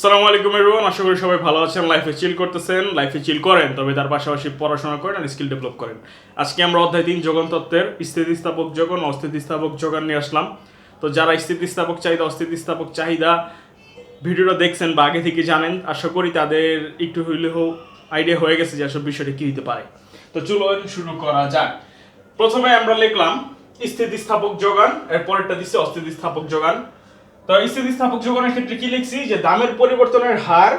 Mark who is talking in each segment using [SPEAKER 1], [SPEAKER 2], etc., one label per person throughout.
[SPEAKER 1] আসসালামু আলাইকুম এভরিওয়ান আশা করি সবাই ভালো আছেন লাইফে চিল করতেছেন লাইফে চিল করেন, তবে তার পাশাপাশি পড়াশোনা করেন আর স্কিল ডেভেলপ করেন। আজকে আমরা অধ্যায় তিন, যোগান তত্ত্বের স্থিতিস্থাপক যোগান, অস্থিতিস্থাপক যোগান নিয়ে আসলাম। তো যারা স্থিতিস্থাপক চাহিদা, অস্থিতিস্থাপক চাহিদা ভিডিওটা দেখছেন বা আগে থেকে জানেন, আশা করি তাদের একটু হইলেও আইডিয়া হয়ে গেছে যে আসলে বিষয়টা কি হতে পারে। তো চলুন শুরু করা যাক। প্রথমে আমরা লিখলাম, স্থিতিস্থাপক যোগান এর পরেরটা দিচ্ছে অস্থিতিস্থাপক যোগান। তো স্থিতিস্থাপক যোগানের ক্ষেত্রে কি লিখছি? যে দামের পরিবর্তনের হার,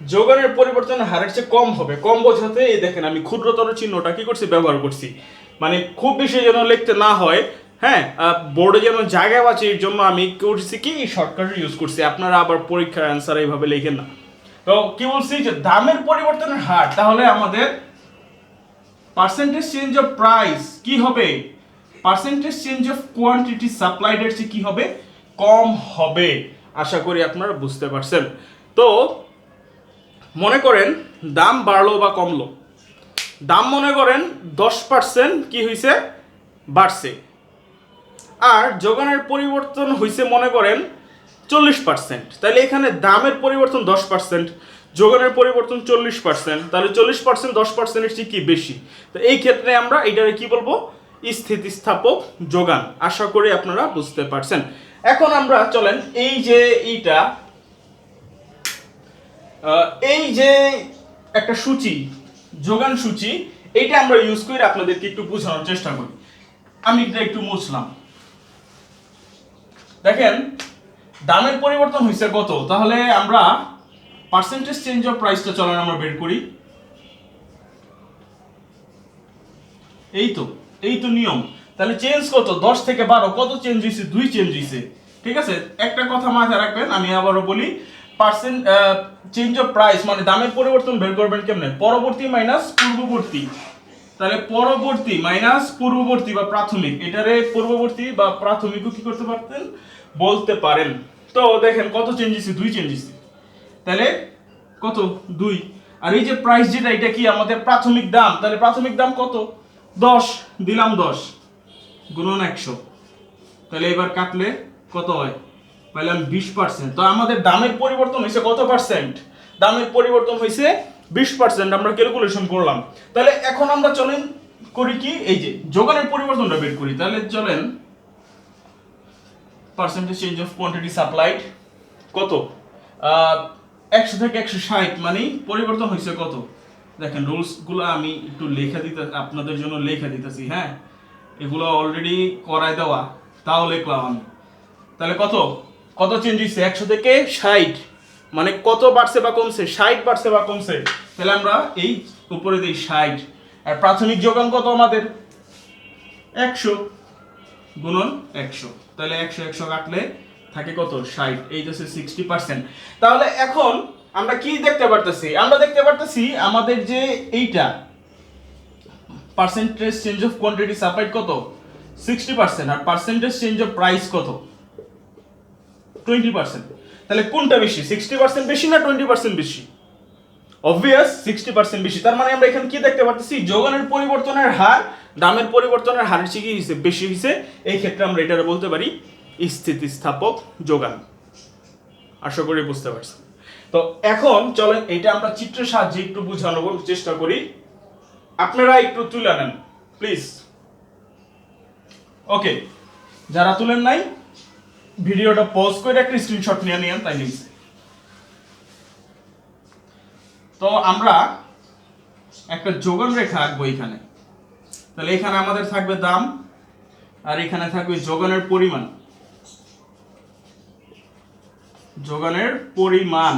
[SPEAKER 1] যোগানের পরিবর্তনের হারের চেয়ে কম হবে। কম বোঝাতে এই দেখেন আমি ক্ষুদ্রতর চিহ্নটা কি করছি? ব্যবহার করছি। মানে খুব বেশি যেন লিখতে না হয় হ্যাঁ? বোর্ডে যেন জায়গা বাঁচে এর জন্য আমি করছি? কি শর্টকাট ইউজ করছি? আপনারা আবার পরীক্ষার অ্যান্সার এইভাবে লেখেন না। তো কি বলছি? যে দামের পরিবর্তনের হার, তাহলে আমাদের পার্সেন্টেজ চেঞ্জ অফ প্রাইস কি হবে? Percentage change of quantity supplied এর চেয়ে কি হবে? কম হবে, আশা করি আপনারা বুঝতে পারছেন। তো, মনে করেন দাম বাড়লো বা কমলো। দাম মনে করেন দশ পার্সেন্ট কি হয়েছে বাড়ছে। আর যোগানের পরিবর্তন হয়েছে মনে করেন চল্লিশ পার্সেন্ট তাহলে এখানে দামের পরিবর্তন দশ পার্সেন্ট যোগানের পরিবর্তন চল্লিশ পার্সেন্ট তাহলে চল্লিশ পার্সেন্ট দশ পার্সেন্টের চেয়ে কি বেশি? তো এই ক্ষেত্রে আমরা এটারে কি বলব? স্থিতিস্থাপক যোগান। আশা করি আপনারা বুঝতে পারছেন। এখন আমরা চলেন, এই যে এইটা এই যে একটা সূচি, যোগান সূচি, এইটা আমরা ইউজ করে আপনাদেরকে একটু বোঝানোর চেষ্টা করি। আমি এটা একটু মুছলাম। দেখেন, দামের পরিবর্তন হয়েছে কত? তাহলে আমরা পার্সেন্টেজ চেঞ্জ অফ প্রাইসটা চলেন, আমরা বের করি। এই তো এই তো নিয়ম। তাহলে চেঞ্জ কত? দশ থেকে বারো, কত চেঞ্জ হয়েছে দুই চেঞ্জ হয়েছে ঠিক আছে? একটা কথা মাথায় রাখবেন, আমি আবারও বলি পার্সেন্ট চেঞ্জ অফ প্রাইস মানে দামের পরিবর্তন বের করবেন কেমনে? পরবর্তী মাইনাস পূর্ববর্তী। তাহলে পরবর্তী মাইনাস পূর্ববর্তী বা প্রাথমিক, এটারে পূর্ববর্তী বা প্রাথমিকও কি করতে পারতেন? বলতে পারেন। তো দেখেন, কত চেঞ্জ হয়েছে দুই চেঞ্জ হয়েছে তাহলে কত? দুই। আর এই যে প্রাইস যেটা, এটা কি আমাদের প্রাথমিক দাম? তাহলে প্রাথমিক দাম কত? দশ। দিলাম দশ। গুণন একশো। তাহলে এবার কাটলে কত হয়? পাইলাম বিশ পার্সেন্ট তো আমাদের দামের পরিবর্তন হয়েছে কত পার্সেন্ট দামের পরিবর্তন হয়েছে বিশ পার্সেন্ট আমরা ক্যালকুলেশন করলাম। তাহলে এখন আমরা চলেন করি কি? এই যে, যোগানের পরিবর্তনটা বের করি। তাহলে চলেন percentage change of quantity supplied কত? একশো থেকে একশো ষাট মানে পরিবর্তন হয়েছে কত? দেখেন রুলসগুলো আমি একটু লেখা দিতে, আপনাদের জন্য লেখা দিতেছি হ্যাঁ? এগুলো অলরেডি করায় দেওয়া, তাও লিখলাম তাহলে কত? কত চেঞ্জ হয়েছে একশো থেকে ষাট। মানে কত বাড়ছে বা কমছে? ষাট বাড়ছে বা কমছে। তাহলে আমরা এই উপরে দিই ষাট। আর প্রাথমিক যোগান কত আমাদের? একশো গুণন একশো। তাহলে একশো একশো কাটলে থাকে কত? ষাট। এই হচ্ছে সিক্সটি পার্সেন্ট তাহলে এখন আমরা কি দেখতে পারতেছি? আমরা দেখতে পারতেছি আমাদের যে এইটা percentage change of quantity supplied কত? সিক্সটি পার্সেন্ট আর পার্সেন্টেজ চেঞ্জ অফ প্রাইস কত? টোয়েন্টি পার্সেন্ট তাহলে কোনটা বেশি? সিক্সটি পার্সেন্ট বেশি না টোয়েন্টি পার্সেন্ট বেশি? অবভিয়াস সিক্সটি পার্সেন্ট বেশি। তার মানে আমরা এখানে কি দেখতে পাচ্ছি যোগানের পরিবর্তনের হার, দামের পরিবর্তনের হারের চেয়ে হয়েছে বেশি হয়েছে এই ক্ষেত্রে আমরা এটা বলতে পারি স্থিতিস্থাপক যোগান। আশা করি বুঝতে পারছেন। তো এখন চলেন এটা আমরা চিত্রের সাহায্যে একটু বোঝানোর চেষ্টা করি। আপনারা একটু তুলে নেন প্লিজ ওকে যারা তুলেন নাই, ভিডিওটা পজ করে একটা স্ক্রিনশট নিয়ে নিয়েন, তাই নিয়েছে। তো আমরা একটা যোগান রেখা আঁকবো এখানে। তাহলে এখানে আমাদের থাকবে দাম, আর এখানে থাকবে যোগানের পরিমাণ। যোগানের পরিমাণ।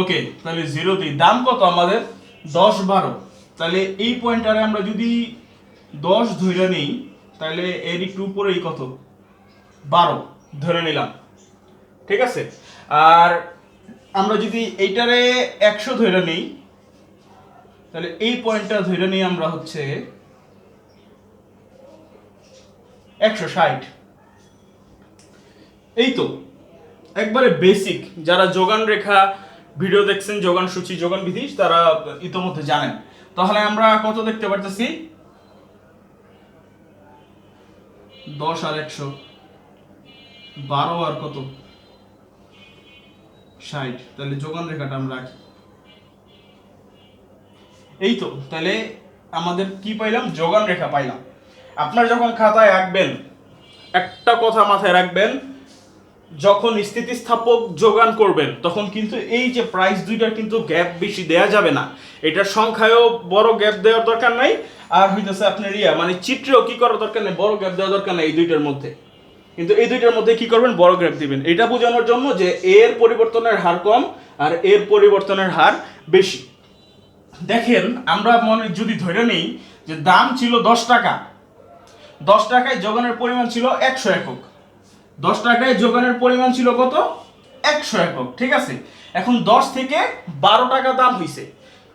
[SPEAKER 1] ওকে তাহলে জিরো দিই দাম কত আমাদের? দশ বারো। তাহলে এই পয়েন্টারে আমরা যদি দশ ধরে নিই, তাহলে এর একটু উপরেই কত? বারো ধরে নিলাম। ঠিক আছে? আর আমরা যদি এইটারে একশো ধরে নিই, তাহলে এই পয়েন্টটা ধরে নিই আমরা হচ্ছে একশো ষাট। এই তো, একবারে বেসিক যারা যোগান রেখা ভিডিও দেখছেন, যোগান সূচি, যোগান বিধি, তারা ইতোমধ্যে জানেন। তাহলে আমরা কত দেখতে পারতেছি? দশ আর একশো। বারো আর কত? ষাট। তাহলে যোগান রেখাটা আমরা রাখি। এই তো, তাহলে আমাদের কি পাইলাম? যোগান রেখা পাইলাম। আপনার যখন খাতায় রাখবেন একটা কথা মাথায় রাখবেন যখন স্থিতিস্থাপক যোগান করবেন, তখন কিন্তু এই যে প্রাইস দুইটার কিন্তু গ্যাপ বেশি দেয়া যাবে না। এটার সংখ্যায়ও বড় গ্যাপ দেওয়ার দরকার নাই। আর হইতেছে আপনার ইয়া মানে চিত্রেও কি করার দরকার নেই, বড় গ্যাপ দেওয়ার দরকার নেই এই দুইটার মধ্যে। কিন্তু এই দুইটার মধ্যে কি করবেন? বড় গ্যাপ দিবেন। এটা বোঝানোর জন্য যে এর পরিবর্তনের হার কম আর এর পরিবর্তনের হার বেশি। দেখেন, আমরা মনে যদি ধরে নেই যে দাম ছিল দশ টাকা, দশ টাকায় যোগানের পরিমাণ ছিল একশো একক। দশ টাকায় যোগানের পরিমাণ ছিল কত? একশো একক, ঠিক আছে? এখন দশ থেকে বারো টাকা দাম হইছে।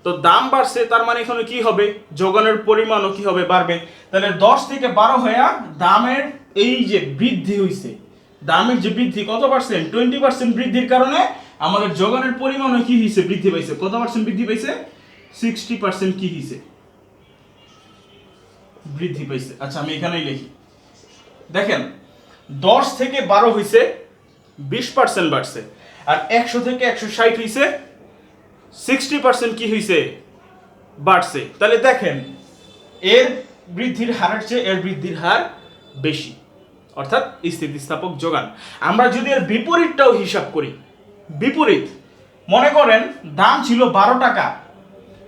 [SPEAKER 1] তো দাম বাড়ছে, তার মানে এখানে কি হবে? যোগানের পরিমাণও কি হবে? বাড়বে। তাহলে দশ থেকে বারো হইয়া দামের এই যে বৃদ্ধি হইছে, দামের যে বৃদ্ধি, কত পার্সেন্ট টোয়েন্টি পার্সেন্ট বৃদ্ধির কারণে আমাদের যোগানের পরিমাণও কি হয়েছে বৃদ্ধি পাইছে। কত পার্সেন্ট বৃদ্ধি পাইছে? সিক্সটি পার্সেন্ট কি হয়েছে বৃদ্ধি পাইছে। আচ্ছা আমি এখানেই লিখি। দেখেন দশ থেকে বারো হয়েছে বিশ পার্সেন্ট বাড়ছে। আর একশো থেকে একশো ষাট হইছে সিক্সটি পার্সেন্ট কি হয়েছে বাড়ছে। তাহলে দেখেন, এর বৃদ্ধির হারের চেয়ে এর বৃদ্ধির হার বেশি। অর্থাৎ স্থিতিস্থাপক যোগান। আমরা যদি এর বিপরীতটাও হিসাব করি, বিপরীত, মনে করেন দাম ছিল বারো টাকা।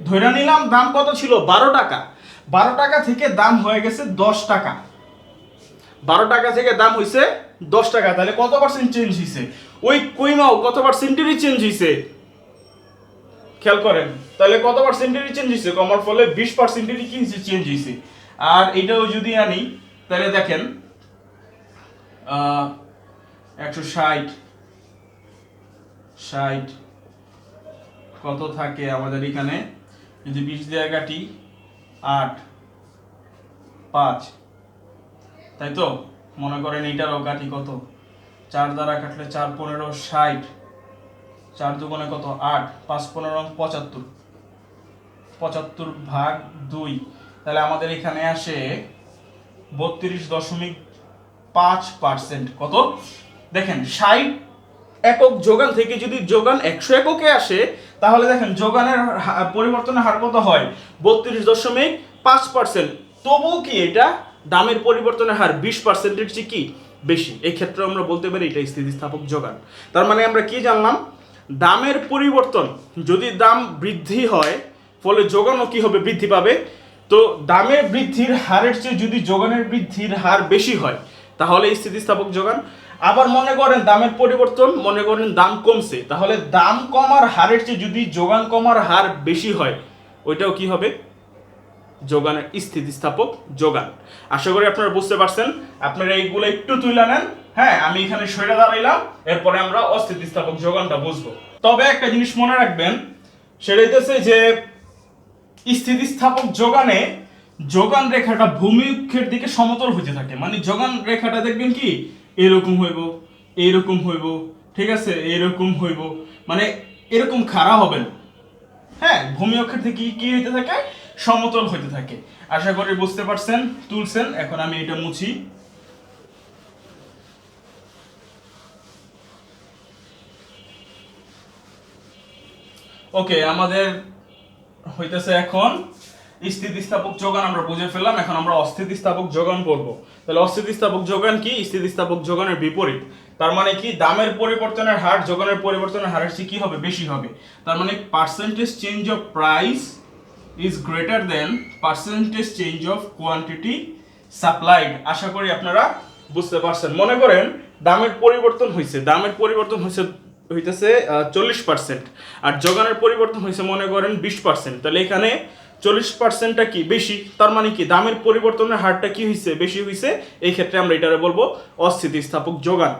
[SPEAKER 1] ধরে নিলাম দাম কত ছিল? বারো টাকা। বারো টাকা থেকে দাম হয়ে গেছে দশ টাকা। বারো টাকা থেকে দাম হইছে দশ টাকা। তাহলে কত পার্সেন্ট চেঞ্জ হয়েছে ওই কইমাও কত পার্সেন্টেরই চেঞ্জ হয়েছে খেয়াল করেন। তাহলে কত পার্সেন্টেরই চেঞ্জ হয়েছে কমার ফলে বিশ পার্সেন্টেরই কি চেঞ্জ হয়েছে আর এটাও যদি আনি, তাহলে দেখেন একশো ষাট ষাট, কত থাকে আমাদের এখানে? যদি বিশ দেওয়া কাটি, আট, পাঁচ। তাই তো? মনে করেন এইটারও কাটি কত? চার দ্বারা কাটলে চার পনেরো ষাট। চার দুগুণে কত? আট। পাঁচ পনেরো পঁচাত্তর। পঁচাত্তর ভাগ দুই। তাহলে আমাদের এখানে আসে বত্রিশ দশমিক পাঁচ পার্সেন্ট। কত? দেখেন, ষাট একক যোগান থেকে যদি যোগান একশো এককে আসে, তাহলে দেখেন যোগানের পরিবর্তনের হার কত হয়? বত্রিশ দশমিক পাঁচ পার্সেন্ট। তবুও কি এটা দামের পরিবর্তনের হার বিশ পার্সেন্টের চেয়ে কি বেশি? এই ক্ষেত্রে আমরা বলতে পারি এটা স্থিতিস্থাপক যোগান। তার মানে আমরা কি জানলাম? দামের পরিবর্তন যদি দাম বৃদ্ধি হয়, ফলে যোগানও কি হবে? বৃদ্ধি পাবে। তো দামের বৃদ্ধির হারের চেয়ে যদি যোগানের বৃদ্ধির হার বেশি হয়, তাহলে স্থিতিস্থাপক যোগান। আবার মনে করেন দামের পরিবর্তন, মনে করেন দাম কমছে, তাহলে দাম কমার হারের চেয়ে যদি যোগান কমার হার বেশি হয়, ওইটাও কি হবে? যোগানের স্থিতিস্থাপক যোগান। আশা করি আপনারা বুঝতে পারছেন। আপনারা এইগুলো একটু তুলে নেন। হ্যাঁ আমি এখানে সরে দাঁড়াইলাম। এরপরে আমরা অস্থিতিস্থাপক যোগানটা বুঝব। তবে একটা জিনিস মনে রাখবেন, সেটা হইতেছে যে স্থিতিস্থাপক যোগানে যোগান রেখাটা ভূমিক্ষের দিকে সমতল হতে থাকে। মানে যোগান রেখাটা দেখবেন কি? এরকম হইব এরকম হইব, ঠিক আছে? এরকম হইব। মানে এরকম খাড়া হবে না হ্যাঁ ভূমি অক্ষের থেকে কি- কি হইতে থাকে? সমতল হইতে থাকে। আশা করি বুঝতে পারছেন, তুলছেন, এখন আমি এটা মুছি। ওকে আমাদের হইতেছে এখন স্থিতিস্থাপক যোগান আমরা বুঝে ফেললাম, এখন আমরা অস্থিতিস্থাপক যোগান করব। তাহলে অস্থিতিস্থাপক যোগান কি? স্থিতিস্থাপক যোগানের বিপরীত। তার মানে কি? দামের পরিবর্তনের হার, যোগানের পরিবর্তনের হারের চেয়ে কি হবে? বেশি হবে। তার মানে percentage change of price is greater than percentage change of quantity supplied আশা করি আপনারা বুঝতে পারছেন। মনে করেন দামের পরিবর্তন হয়েছে দামের পরিবর্তন হয়েছে হইতেছে চল্লিশ পার্সেন্ট আর যোগানের পরিবর্তন হয়েছে মনে করেন, বিশ পার্সেন্ট তাহলে এখানে চল্লিশ পার্সেন্টটা কি? বেশি। তার মানে কি? দামের পরিবর্তনের হারটা কি হয়েছে বেশি হয়েছে এই ক্ষেত্রে আমরা এটারে বলব অস্থিতিস্থাপক যোগান।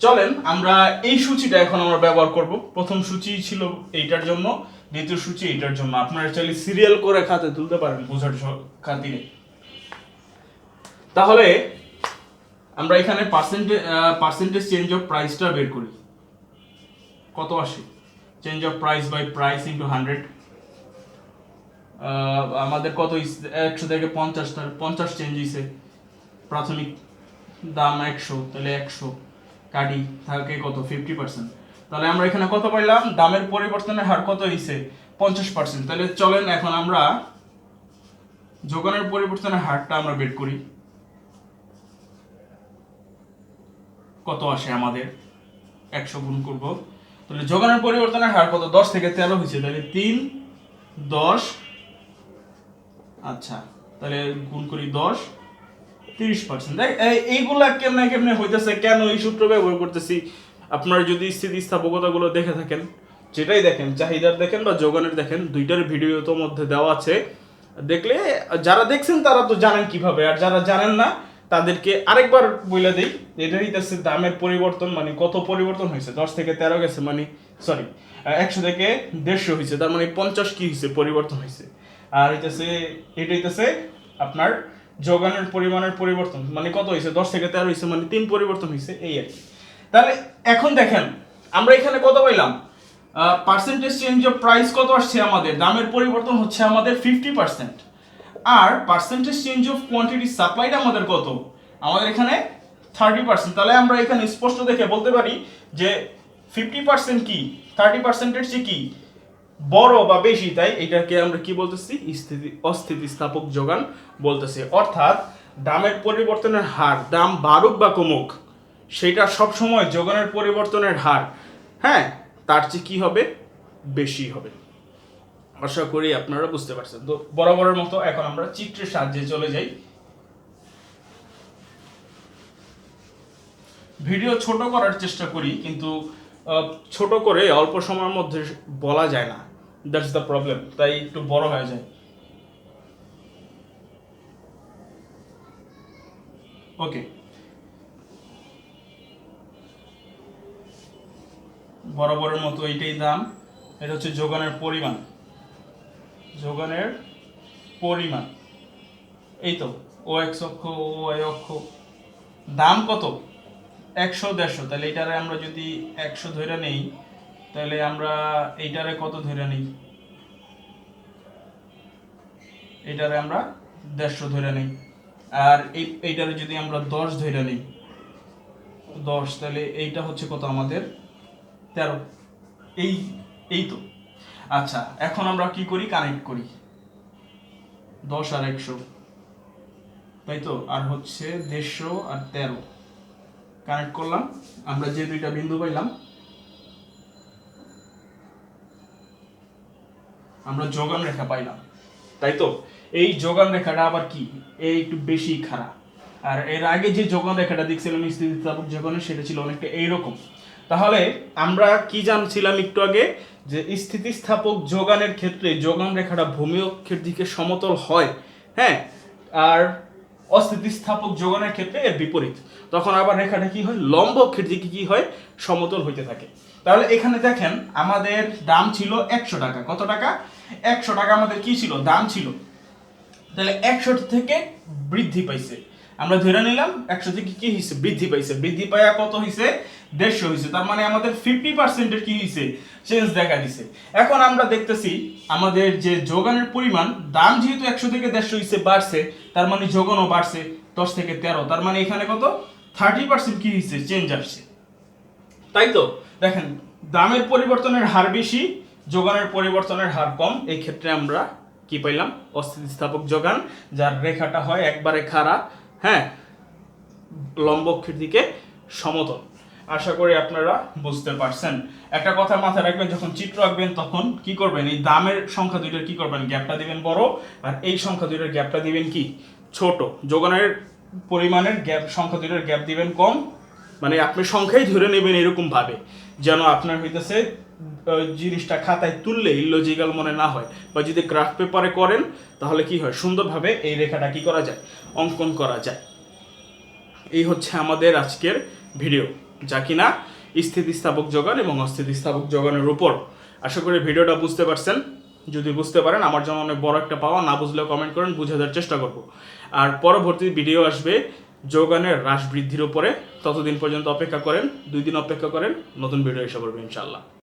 [SPEAKER 1] চলেন, আমরা এই সূচিটা এখন আমরা ব্যবহার করব। প্রথম সূচি ছিল এইটার জন্য। দ্বিতীয় সূচি এইটার জন্য আপনারা চাইলে সিরিয়াল করে খাতে তুলতে পারেন বোঝার খাতিরে। তাহলে আমরা এখানে পার্সেন্টেজ পার্সেন্টেজ চেঞ্জ অফ প্রাইসটা বের করি। কত আসে? Change of price by price into hundred আমাদের কত একশো থেকে পঞ্চাশ, তাহলে পঞ্চাশ চেঞ্জ হয়েছে প্রাথমিক দাম একশো, তাহলে একশো। কাটি, থাকে কত? ফিফটি পার্সেন্ট তাহলে আমরা এখানে কত পাইলাম? দামের পরিবর্তনের হার কত হয়েছে পঞ্চাশ পার্সেন্ট তাহলে চলেন এখন আমরা যোগানের পরিবর্তনের হারটা আমরা বের করি। কত আসে আমাদের? একশো গুণ করব। তাহলে যোগানের পরিবর্তনের হার কত? দশ থেকে তেরো হয়েছে তাহলে তিন, দশ আচ্ছা তাহলে গুণ করি দশ, তিরিশ পার্সেন্ট এইগুলা কেমনে কেমনে হইতেছে? কেন এই সূত্র ব্যবহার করতেছি? আপনারা যদি স্থিতিস্থাপকতাগুলো দেখে থাকেন, যেটাই দেখেন, চাহিদার দেখেন বা যোগানের দেখেন, দুইটার ভিডিও তো মধ্যে দেওয়া আছে। দেখলে যারা দেখছেন তারা তো জানেন কীভাবে, আর যারা জানেন না, তাদেরকে আরেকবার বলে দিই, এটা হইতেছে দামের পরিবর্তন মানে কত পরিবর্তন হয়েছে দশ থেকে তেরো গেছে মানে সরি একশো থেকে দেড়শো হয়েছে তার মানে পঞ্চাশ কি হয়েছে পরিবর্তন হয়েছে আর হইতেছে, এটা হইতেছে আপনার যোগানের পরিমাণের পরিবর্তন মানে কত হয়েছে দশ থেকে তেরো হয়েছে মানে তিন পরিবর্তন হয়েছে এই আর কি। তাহলে এখন দেখেন, আমরা এখানে কত পাইলাম? পার্সেন্টেজ চেঞ্জ অফ প্রাইস কত আসছে আমাদের? দামের পরিবর্তন হচ্ছে আমাদের fifty percent R percentage change of quantity supplied আমাদের কত? আমাদের এখানে থার্টি পার্সেন্ট তাহলে আমরা এখানে স্পষ্ট দেখে বলতে পারি যে ফিফটি পার্সেন্ট কি? থার্টি পার্সেন্টের চেয়ে কি? বড় বা বেশি, তাই এটাকে আমরা কি বলতেছি? স্থিতি অস্থিতিস্থাপক যোগান বলতেছি। অর্থাৎ দামের পরিবর্তনের হার, দাম বাড়ুক বা কমুক সেটা সবসময় যোগানের পরিবর্তনের হার। হ্যাঁ তার চেয়ে কি হবে? বেশি হবে। আশা করি আপনারা বুঝতে পারছেন। তো বরাবরের মতো এখন আমরা চিত্রের সাহায্যে চলে যাই। ভিডিও ছোট করার চেষ্টা করি, কিন্তু ছোট করে অল্প সময়ের মধ্যে বলা যায় না। দ্যাটস দ্য প্রবলেম তাই একটু বড় হয়ে যায়। ওকে বরাবরের মতো এইটাই দাম। এটা হচ্ছে যোগানের পরিমাণ। যোগানের পরিমাণ। এই তো, ও এক্স অক্ষ, ও ওয়াই অক্ষ। দাম কত? একশো দেড়শো। তাহলে এইটারে আমরা যদি একশো ধরে নেই, তাহলে আমরা এইটারে কত ধরে নেই? এইটারে আমরা দেড়শো ধরে নেই। আর এই, এইটারে যদি আমরা দশ ধরে নেই, দশ, তাহলে এইটা হচ্ছে কত আমাদের? তেরো। এই এই তো। আচ্ছা এখন আমরা কি করি? কানেক্ট করি। দশ আর একশো। তাই তো? আর হচ্ছে দেড়শো আর তেরো। কানেক্ট করলাম। আমরা যে দুইটা বিন্দু পাইলাম, আমরা যোগান রেখা পাইলাম। তাই তো? এই যোগান রেখাটা আবার কি? এই একটু বেশি খারাপ আর এর আগে যে যোগান রেখাটা দেখছিলাম, স্থিতিস্থাপক যোগানের, সেটা ছিল অনেকটা এইরকম। তাহলে আমরা কি জানছিলাম একটু আগে? যে স্থিতিস্থাপক যোগানের ক্ষেত্রে যোগান রেখাটা ভূমি অক্ষের দিকে সমতল হয় হ্যাঁ? আর অস্থিতিস্থাপক যোগানের ক্ষেত্রে এর বিপরীত। তখন আবার রেখাটা কি হয়? লম্ব অক্ষের দিকে কি হয়? সমতল হইতে থাকে। তাহলে এখানে দেখেন, আমাদের দাম ছিল একশো টাকা। কত টাকা? একশো টাকা আমাদের কি ছিল? দাম ছিল। তাহলে একশো থেকে বৃদ্ধি পাইছে। আমরা ধরে নিলাম একশো থেকে কি হয়েছে বৃদ্ধি পাইছে। বৃদ্ধি পাইয়া কত হয়েছে দেড়শো হয়েছে তার মানে আমাদের ফিফটি পার্সেন্টের কি হয়েছে চেঞ্জ দেখা দিছে। এখন আমরা দেখতেছি আমাদের যে যোগানের পরিমাণ, দাম যেহেতু একশো থেকে দেড়শো হয়েছে বাড়ছে, তার মানে যোগানও বাড়ছে দশ থেকে তেরো। তার মানে এখানে কত? থার্টি পার্সেন্ট কি হয়েছে চেঞ্জ আসছে। তাই তো? দেখেন, দামের পরিবর্তনের হার বেশি, যোগানের পরিবর্তনের হার কম। এই ক্ষেত্রে আমরা কি পাইলাম? অস্থিতিস্থাপক যোগান, যার রেখাটা হয় একবারে খাড়া। হ্যাঁ লম্ব অক্ষের দিকে সমতল। আশা করি আপনারা বুঝতে পারছেন। একটা কথা মাথায় রাখবেন, যখন চিত্র আঁকবেন তখন কি করবেন? এই দামের সংখ্যা দুইটার কি করবেন? গ্যাপটা দিবেন বড়, আর এই সংখ্যা দুইটার গ্যাপটা দিবেন কি? ছোট। যোগানের পরিমাণের গ্যাপ, সংখ্যা দুইটার গ্যাপ দিবেন কম। মানে আপনি সংখ্যাই ধরে নেবেন এরকম ভাবে যেন আপনার হইতেছে জিনিসটা খাতায় তুললে ইলজিক্যাল মনে না হয়। বা যদি গ্রাফ পেপারে করেন, তাহলে কি হয়? সুন্দরভাবে এই রেখাটা কি করা যায়? অঙ্কন করা যায়। এই হচ্ছে আমাদের আজকের ভিডিও যা কিনা স্থিতিস্থাপক যোগান এবং অস্থিতিস্থাপক যোগানের উপর। আশা করি ভিডিওটা বুঝতে পারছেন। যদি বুঝতে পারেন, আমার জন্য অনেক বড় একটা পাওয়া, না বুঝলেও কমেন্ট করেন বুঝে দেওয়ার চেষ্টা করব। আর পরবর্তী ভিডিও আসবে যোগানের হ্রাস বৃদ্ধির উপরে। ততদিন পর্যন্ত অপেক্ষা করেন, দুই দিন অপেক্ষা করেন, নতুন ভিডিও এসে পড়বে ইনশাল্লাহ